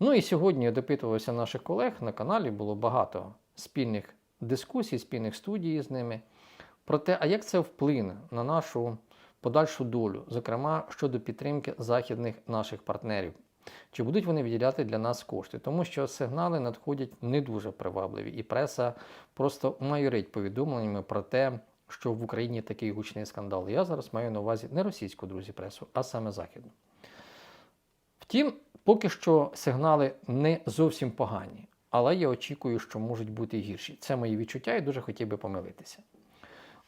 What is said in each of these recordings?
Ну і сьогодні я допитувався наших колег на каналі, було багато спільних дискусій, спільних студій з ними про те, а як це вплине на нашу подальшу долю, зокрема щодо підтримки західних наших партнерів. Чи будуть вони виділяти для нас кошти? Тому що сигнали надходять не дуже привабливі, і преса просто майорить повідомленнями про те, що в Україні такий гучний скандал. Я зараз маю на увазі не російську, друзі, пресу, а саме західну. Втім, поки що сигнали не зовсім погані, але я очікую, що можуть бути гірші. Це мої відчуття і дуже хотів би помилитися.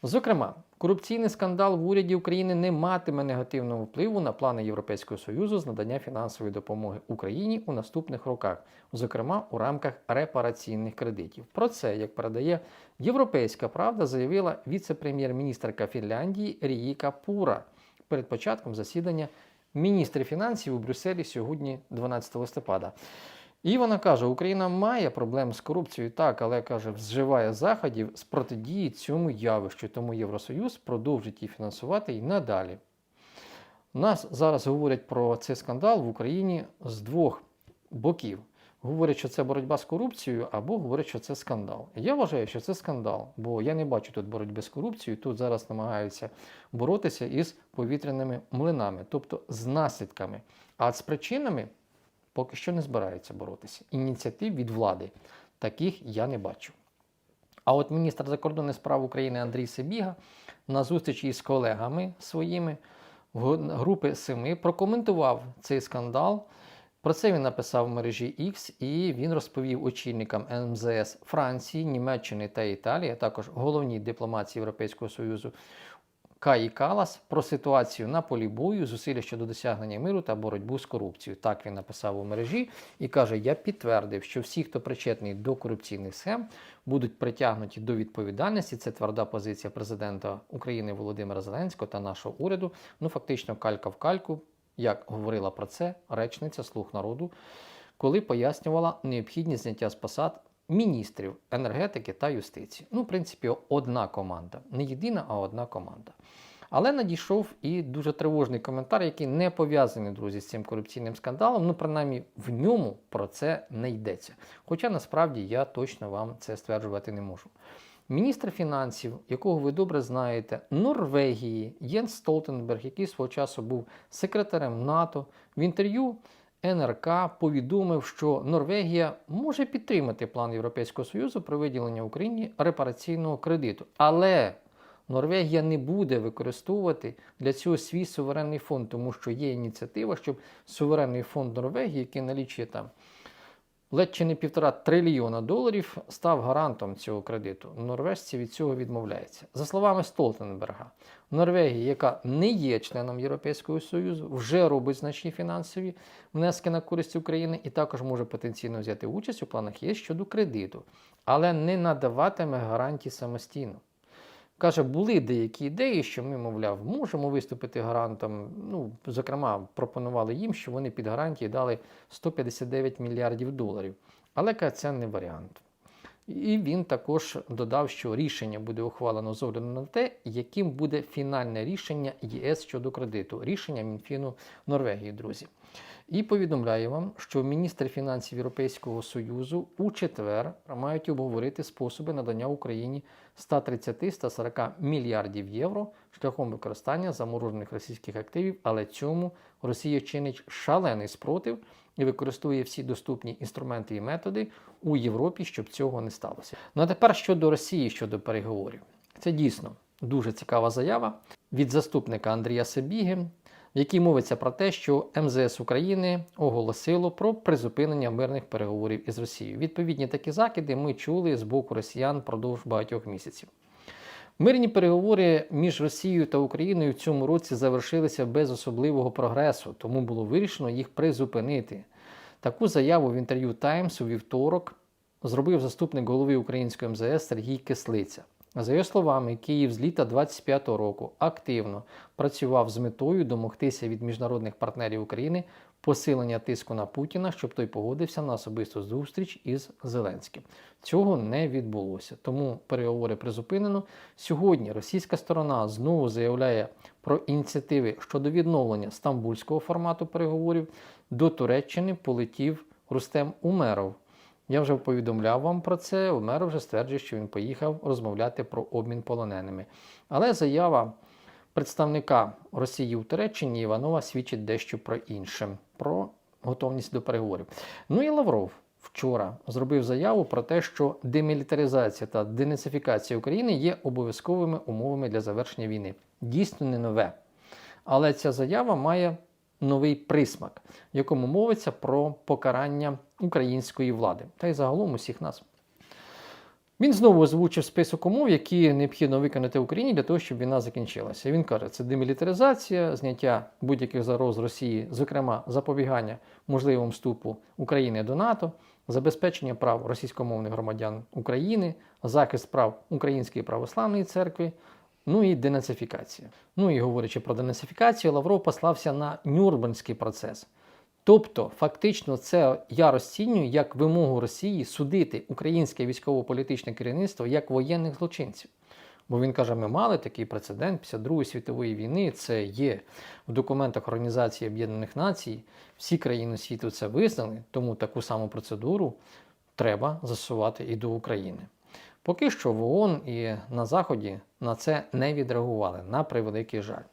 Зокрема, корупційний скандал в уряді України не матиме негативного впливу на плани Європейського Союзу з надання фінансової допомоги Україні у наступних роках, зокрема у рамках репараційних кредитів. Про це, як передає Європейська Правда, заявила віце-прем'єр-міністрка Фінляндії Ріїка Пура перед початком засідання міністрів фінансів у Брюсселі сьогодні, 12 листопада. І вона каже: Україна має проблем з корупцією, так, але каже, вживає заходів з протидії цьому явищу, тому Євросоюз продовжить її фінансувати і надалі. Нас зараз говорять про цей скандал в Україні з двох боків. Говорять, що це боротьба з корупцією, або говорять, що це скандал. Я вважаю, що це скандал, бо я не бачу тут боротьби з корупцією. Тут зараз намагаються боротися із повітряними млинами, тобто з наслідками. А з причинами поки що не збираються боротися. Ініціатив від влади таких я не бачу. А от міністр закордонних справ України Андрій Сибіга на зустрічі із колегами своїми в групи Семи прокоментував цей скандал. Про це він написав в мережі X і він розповів очільникам МЗС Франції, Німеччини та Італії, а також головній дипломації Європейського Союзу Каї Калас про ситуацію на полі бою, зусилля щодо досягнення миру та боротьбу з корупцією. Так він написав у мережі і каже: Я підтвердив, що всі, хто причетний до корупційних схем, будуть притягнуті до відповідальності. Це тверда позиція президента України Володимира Зеленського та нашого уряду. Ну фактично, калька в кальку, як говорила про це речниця слуг народу, коли пояснювала необхідність зняття з посад міністрів енергетики та юстиції. Ну, в принципі, одна команда. Не єдина, а одна команда. Але надійшов і дуже тривожний коментар, який не пов'язаний, друзі, з цим корупційним скандалом. Ну, принаймні, в ньому про це не йдеться. Хоча насправді я точно вам це стверджувати не можу. Міністр фінансів, якого ви добре знаєте, Норвегії Єнс Столтенберг, який свого часу був секретарем НАТО, в інтерв'ю НРК повідомив, що Норвегія може підтримати план Європейського Союзу про виділення Україні репараційного кредиту. Але Норвегія не буде використовувати для цього свій суверенний фонд, тому що є ініціатива, щоб суверенний фонд Норвегії, який налічує там ледь чи не півтора трильйона доларів, став гарантом цього кредиту. Норвежці від цього відмовляються. За словами Столтенберга, Норвегія, яка не є членом Європейського Союзу, вже робить значні фінансові внески на користь України і також може потенційно взяти участь у планах ЄС щодо кредиту, але не надаватиме гарантій самостійно. Каже, були деякі ідеї, що ми, мовляв, можемо виступити гарантом. Ну, зокрема, пропонували їм, що вони під гарантії дали 159 мільярдів доларів. Але каже, це не варіант. І він також додав, що рішення буде ухвалено з огляду на те, яким буде фінальне рішення ЄС щодо кредиту, рішення Мінфіну Норвегії, друзі. І повідомляю вам, що міністри фінансів Європейського Союзу у четвер мають обговорити способи надання Україні 130-140 мільярдів євро шляхом використання заморожених російських активів, але цьому Росія чинить шалений спротив і використовує всі доступні інструменти і методи у Європі, щоб цього не сталося. Ну а тепер щодо Росії, щодо переговорів, це дійсно дуже цікава заява від заступника Андрія Себіги в якій мовиться про те, що МЗС України оголосило про призупинення мирних переговорів із Росією. Відповідні такі закиди ми чули з боку росіян впродовж багатьох місяців. Мирні переговори між Росією та Україною в цьому році завершилися без особливого прогресу, тому було вирішено їх призупинити. Таку заяву в інтерв'ю Таймс у вівторок зробив заступник голови української МЗС Сергій Кислиця. За його словами, Київ з літа 25-го року активно працював з метою домогтися від міжнародних партнерів України посилення тиску на Путіна, щоб той погодився на особисту зустріч із Зеленським. Цього не відбулося, тому переговори призупинено. Сьогодні російська сторона знову заявляє про ініціативи щодо відновлення стамбульського формату переговорів. До Туреччини полетів Рустем Умеров. Я вже повідомляв вам про це. Умеров вже стверджує, що він поїхав розмовляти про обмін полоненими. Але заява представника Росії у Туреччині Іванова свідчить дещо про інше, про готовність до переговорів. Ну і Лавров вчора зробив заяву про те, що демілітаризація та денацифікація України є обов'язковими умовами для завершення війни. Дійсно не нове. Але ця заява має новий присмак, в якому мовиться про покарання української влади та й загалом усіх нас. Він знову озвучив список умов, які необхідно виконати Україні для того, щоб війна закінчилася. Він каже, це демілітаризація, зняття будь-яких загроз Росії, зокрема запобігання можливому вступу України до НАТО, забезпечення прав російськомовних громадян України, захист прав Української православної церкви, ну і денацифікація. Ну і говорячи про денацифікацію, Лавров послався на Нюрнберзький процес. Тобто, фактично, це я розцінюю як вимогу Росії судити українське військово-політичне керівництво як воєнних злочинців. Бо він каже, ми мали такий прецедент після Другої світової війни. Це є в документах Організації Об'єднаних Націй. Всі країни світу це визнали, тому таку саму процедуру треба застосувати і до України. Поки що в ООН і на Заході на це не відреагували, на превеликий жаль.